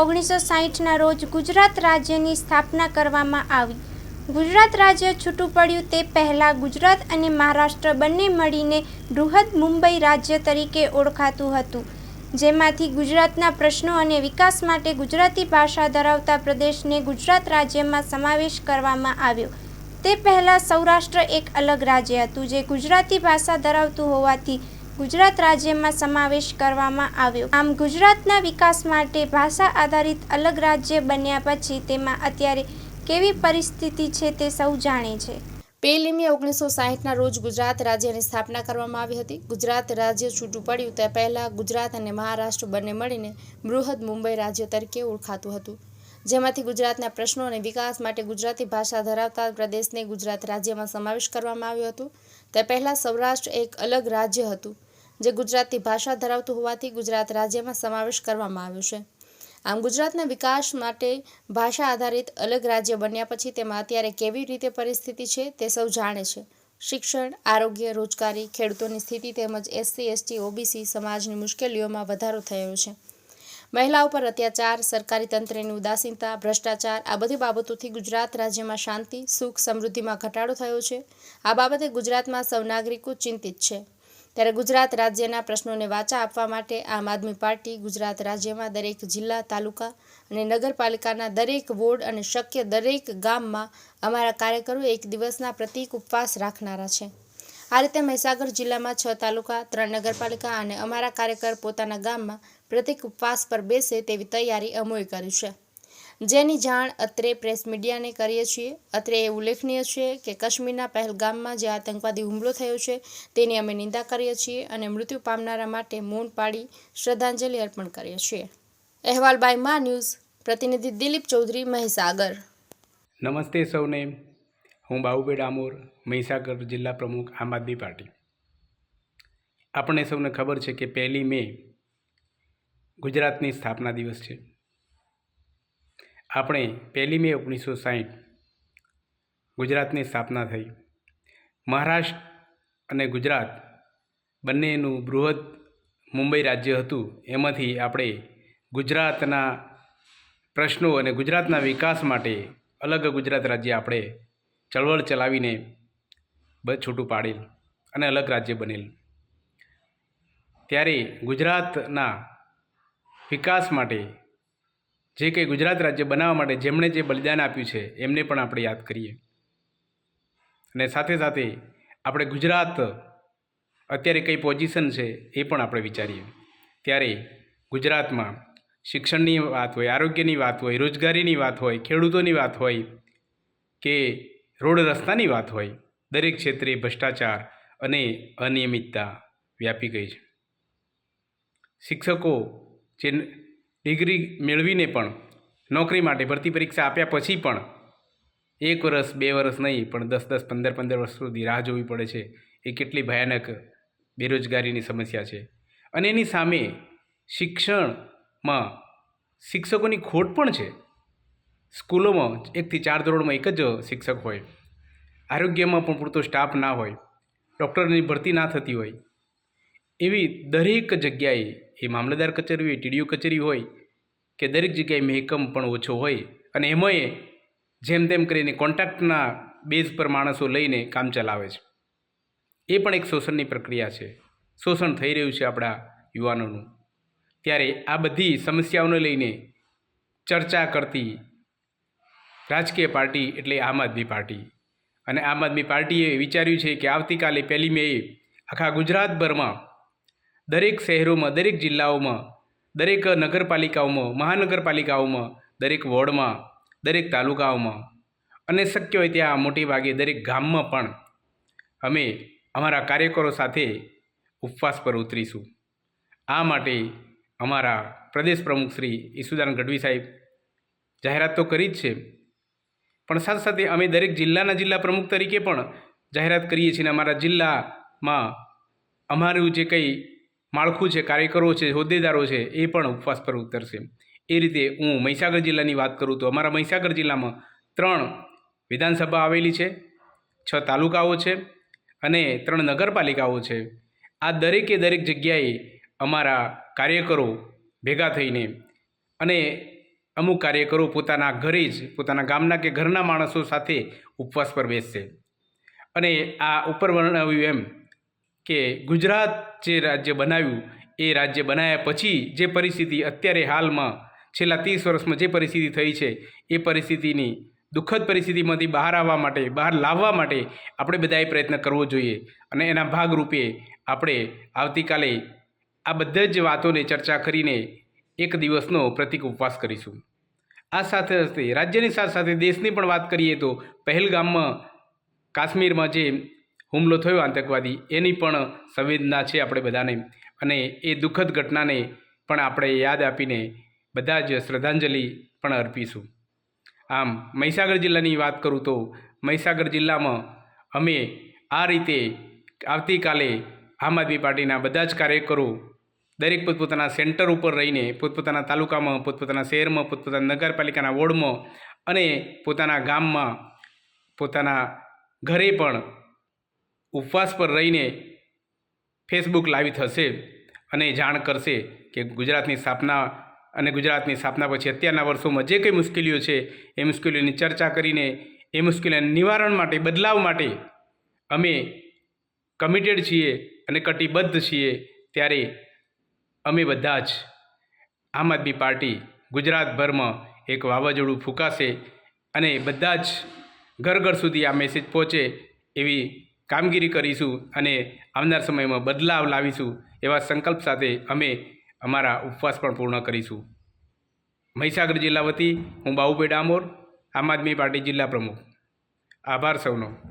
ઓગણીસો સાહીઠના રોજ ગુજરાત રાજ્યની સ્થાપના કરવામાં આવી. ગુજરાત રાજ્ય છૂટું પડ્યું તે પહેલાં ગુજરાત અને મહારાષ્ટ્ર બંને મળીને બૃહદ મુંબઈ રાજ્ય તરીકે ઓળખાતું હતું. જેમાંથી ગુજરાતના પ્રશ્નો અને વિકાસ માટે ગુજરાતી ભાષા ધરાવતા પ્રદેશને ગુજરાત રાજ્યમાં સમાવેશ કરવામાં આવ્યો. તે પહેલાં સૌરાષ્ટ્ર એક અલગ રાજ્ય હતું જે ગુજરાતી ભાષા ધરાવતું હોવાથી ગુજરાત રાજ્યમાં સમાવેશ કરવામાં આવ્યો. આમ ગુજરાતના વિકાસ માટે ભાષા આધારિત અલગ રાજ્ય બન્યા પછી તેમાં અત્યારે કેવી પરિસ્થિતિ છે તે સૌ જાણે છે. પહેલી મે ઓગણીસો સાહીઠના રોજ ગુજરાત રાજ્યની સ્થાપના કરવામાં આવી હતી. ગુજરાત રાજ્ય છૂટું પડ્યું તે પહેલાં ગુજરાત અને મહારાષ્ટ્ર બંને મળીને બૃહદ મુંબઈ રાજ્ય તરીકે ઓળખાતું હતું. જેમાંથી ગુજરાતના પ્રશ્નો અને વિકાસ માટે ગુજરાતી ભાષા ધરાવતા પ્રદેશને ગુજરાત રાજ્યમાં સમાવેશ કરવામાં આવ્યો હતો. તે પહેલાં સૌરાષ્ટ્ર એક અલગ રાજ્ય હતું. જે ગુજરાતી ભાષા ધરાવતું હોવાથી ગુજરાત રાજ્યમાં સમાવેશ કરવામાં આવ્યો છે. આમ ગુજરાતના વિકાસ માટે ભાષા આધારિત અલગ રાજ્ય બન્યા પછી તેમાં અત્યારે કેવી રીતે પરિસ્થિતિ છે તે સૌ જાણે છે. શિક્ષણ, આરોગ્ય, રોજગારી, ખેડૂતોની સ્થિતિ તેમજ એસસી, એસટી, ઓબીસી સમાજની મુશ્કેલીઓમાં વધારો થયો છે. મહિલાઓ પર અત્યાચાર, સરકારી તંત્રની ઉદાસીનતા, ભ્રષ્ટાચાર આ બધી બાબતોથી ગુજરાત રાજ્યમાં શાંતિ, સુખ, સમૃદ્ધિમાં ઘટાડો થયો છે. આ બાબતે ગુજરાતમાં સૌ નાગરિકો ચિંતિત છે. ત્યારે ગુજરાત રાજ્યના પ્રશ્નોને વાચા આપવા માટે આમ આદમી પાર્ટી ગુજરાત રાજ્યમાં દરેક જિલ્લા, તાલુકા અને નગરપાલિકાના દરેક વોર્ડ અને શક્ય દરેક ગામમાં અમારા કાર્યકરો એક દિવસના પ્રતિક ઉપવાસ રાખનારા છે. આ રીતે મહીસાગર જિલ્લામાં છ તાલુકા, ત્રણ નગરપાલિકા અને અમારા કાર્યકર પોતાના ગામમાં પ્રતિક ઉપવાસ પર બેસે તેવી તૈયારી અમોએ કરી છે. જેની જાણ અત્રે પ્રેસ મીડિયાને કરીએ છીએ. અત્રે એ ઉલ્લેખનીય છે કે કાશ્મીરના પહેલગામમાં જે આતંકવાદી હુમલો થયો છે, તેની અમે નિંદા કરીએ છીએ અને મૃત્યુ પામનારા માટે મૌન પાડી શ્રદ્ધાંજલિ અર્પણ કરીએ છીએ. અહેવાલ બાય મા ન્યૂઝ, પ્રતિનિધિ દિલીપ ચૌધરી, મહીસાગર. નમસ્તે સૌને. હું બાહુબે ડામોર મહીસાગર જિલ્લા પ્રમુખ આમ આદમી પાર્ટી. આપણને સૌને ખબર છે કે પહેલી મે ગુજરાતની સ્થાપના દિવસ છે. આપણે પહેલી મે ઓગણીસો સાહીઠ ગુજરાતની સ્થાપના થઈ. મહારાષ્ટ્ર અને ગુજરાત બંનેનું બૃહદ મુંબઈ રાજ્ય હતું. એમાંથી આપણે ગુજરાતના પ્રશ્નો અને ગુજરાતના વિકાસ માટે અલગ ગુજરાત રાજ્ય આપણે ચળવળ ચલાવીને બ, છૂટું પાડેલ અને અલગ રાજ્ય બનેલ. ત્યારે ગુજરાતના વિકાસ માટે જે કંઈ ગુજરાત રાજ્ય બનાવવા માટે જેમણે જે બલિદાન આપ્યું છે, એમને પણ આપણે યાદ કરીએ. અને સાથે સાથે આપણે ગુજરાત અત્યારે કઈ પોઝિશન છે, એ પણ આપણે વિચારીએ. ત્યારે ગુજરાતમાં શિક્ષણની વાત હોય, આરોગ્યની વાત હોય, રોજગારીની વાત હોય, ખેડૂતોની વાત હોય કે રોડ રસ્તાની વાત હોય, દરેક ક્ષેત્રે ભ્રષ્ટાચાર અને અનિયમિતતા વ્યાપી ગઈ છે. શિક્ષકો જે ડિગ્રી મેળવીને પણ નોકરી માટે ભરતી પરીક્ષા આપ્યા પછી પણ એક વર્ષ, બે વર્ષ નહીં, પણ દસ દસ, પંદર પંદર વર્ષ સુધી રાહ જોવી પડે છે. એ કેટલી ભયાનક બેરોજગારીની સમસ્યા છે. અને એની સામે શિક્ષણમાં શિક્ષકોની ખોટ પણ છે. સ્કૂલોમાં એકથી ચાર ધોરણમાં એક જ શિક્ષક હોય. આરોગ્યમાં પણ પૂરતો સ્ટાફ ના હોય. ડૉક્ટરની ભરતી ના થતી હોય. એવી દરેક જગ્યાએ એ મામલતદાર કચેરી હોય ટીડીઓ કચેરી હોય, કે દરેક જગ્યાએ મહેકમ પણ ઓછો હોય અને એમાંય જેમ તેમ કરીને કોન્ટ્રાક્ટના બેઝ પર માણસો લઈને કામ ચલાવે છે. એ પણ એક શોષણની પ્રક્રિયા છે. શોષણ થઈ રહ્યું છે આપણા યુવાનોનું. ત્યારે આ બધી સમસ્યાઓને લઈને ચર્ચા કરતી રાજકીય પાર્ટી એટલે આમ આદમી પાર્ટી. અને આમ આદમી પાર્ટીએ વિચાર્યું છે કે આવતીકાલે પહેલી મે આખા ગુજરાતભરમાં દરેક શહેરોમાં, દરેક જિલ્લાઓમાં, દરેક નગરપાલિકાઓમાં, મહાનગરપાલિકાઓમાં, દરેક વોર્ડમાં, દરેક તાલુકાઓમાં અને શક્ય હોય ત્યાં મોટી ભાગે દરેક ગામમાં પણ અમે અમારા કાર્યકરો સાથે ઉપવાસ પર ઉતરીશું. આ માટે અમારા પ્રદેશ પ્રમુખ શ્રી ઈસુદાન ગઢવી સાહેબ જાહેરાત તો કરી જ છે, પણ સાથે સાથે અમે દરેક જિલ્લાના જિલ્લા પ્રમુખ તરીકે પણ જાહેરાત કરીએ છીએ અને અમારા જિલ્લામાં અમારું જે કંઈ માળખું છે કાર્યકરો છે, હોદ્દેદારો છે, એ પણ ઉપવાસ પર ઉતરશે. એ રીતે હું મહીસાગર જિલ્લાની વાત કરું તો અમારા મહીસાગર જિલ્લામાં ત્રણ વિધાનસભા આવેલી છે, છ તાલુકાઓ છે અને ત્રણ નગરપાલિકાઓ છે. આ દરેકે દરેક જગ્યાએ અમારા કાર્યકરો ભેગા થઈને અને અમુક કાર્યકરો પોતાના ઘરે જ, પોતાના ગામના કે ઘરના માણસો સાથે ઉપવાસ પર બેસશે. અને આ ઉપર વર્ણવ્યું એમ કે ગુજરાત જે રાજ્ય બનાવ્યું, એ રાજ્ય બનાવ્યા પછી જે પરિસ્થિતિ અત્યારે હાલમાં, છેલ્લા ત્રીસ વર્ષમાં જે પરિસ્થિતિ થઈ છે, એ પરિસ્થિતિની દુઃખદ પરિસ્થિતિમાંથી બહાર આવવા માટે, બહાર લાવવા માટે આપણે બધાએ પ્રયત્ન કરવો જોઈએ. અને એના ભાગરૂપે આપણે આવતીકાલે આ બધા જ વાતોને ચર્ચા કરીને એક દિવસનો પ્રતિક ઉપવાસ કરીશું. આ સાથે સાથે, રાજ્યની સાથે સાથે દેશની પણ વાત કરીએ તો, પહેલગામમાં કાશ્મીરમાં જે હુમલો થયો આતંકવાદી. એની પણ સંવેદના છે આપણે બધાને. અને એ દુઃખદ ઘટનાને પણ આપણે યાદ આપીને બધા જ શ્રદ્ધાંજલિ પણ અર્પીશું. આમ, મહીસાગર જિલ્લાની વાત કરું તો મહીસાગર જિલ્લામાં અમે આ રીતે આવતીકાલે આમ આદમી પાર્ટીના બધા જ કાર્યકરો દરેક પોતપોતાના સેન્ટર ઉપર રહીને, પોતપોતાના તાલુકામાં, પોતપોતાના શહેરમાં, પોતપોતાના નગરપાલિકાના વોર્ડમાં અને પોતાના ગામમાં પોતાના ઘરે પણ ઉપવાસ પર રહીને ફેસબુક લાઈવ થશે અને જાણ કરશે કે ગુજરાતની સ્થાપના અને ગુજરાતની સ્થાપના પછી અત્યારના વર્ષોમાં જે કંઈ મુશ્કેલીઓ છે, એ મુશ્કેલીઓની ચર્ચા કરીને, એ મુશ્કેલીઓના નિવારણ માટે, બદલાવ માટે અમે કમિટેડ છીએ અને કટિબદ્ધ છીએ ત્યારે અમે બધા જ આમ આદમી પાર્ટી ગુજરાતભરમાં એક વાવાઝોડું ફૂંકાશે અને બધા જ ઘર ઘર સુધી આ મેસેજ પહોંચે એવી કામગીરી કરીશું અને આવનાર સમયમાં બદલાવ લાવીશું એવા સંકલ્પ સાથે અમે અમારા ઉપવાસ પણ પૂર્ણ કરીશું. મહીસાગર જિલ્લા વતી હું બાહુભાઈ ડામોર આમ આદમી પાર્ટી જિલ્લા પ્રમુખ. આભાર સૌનો.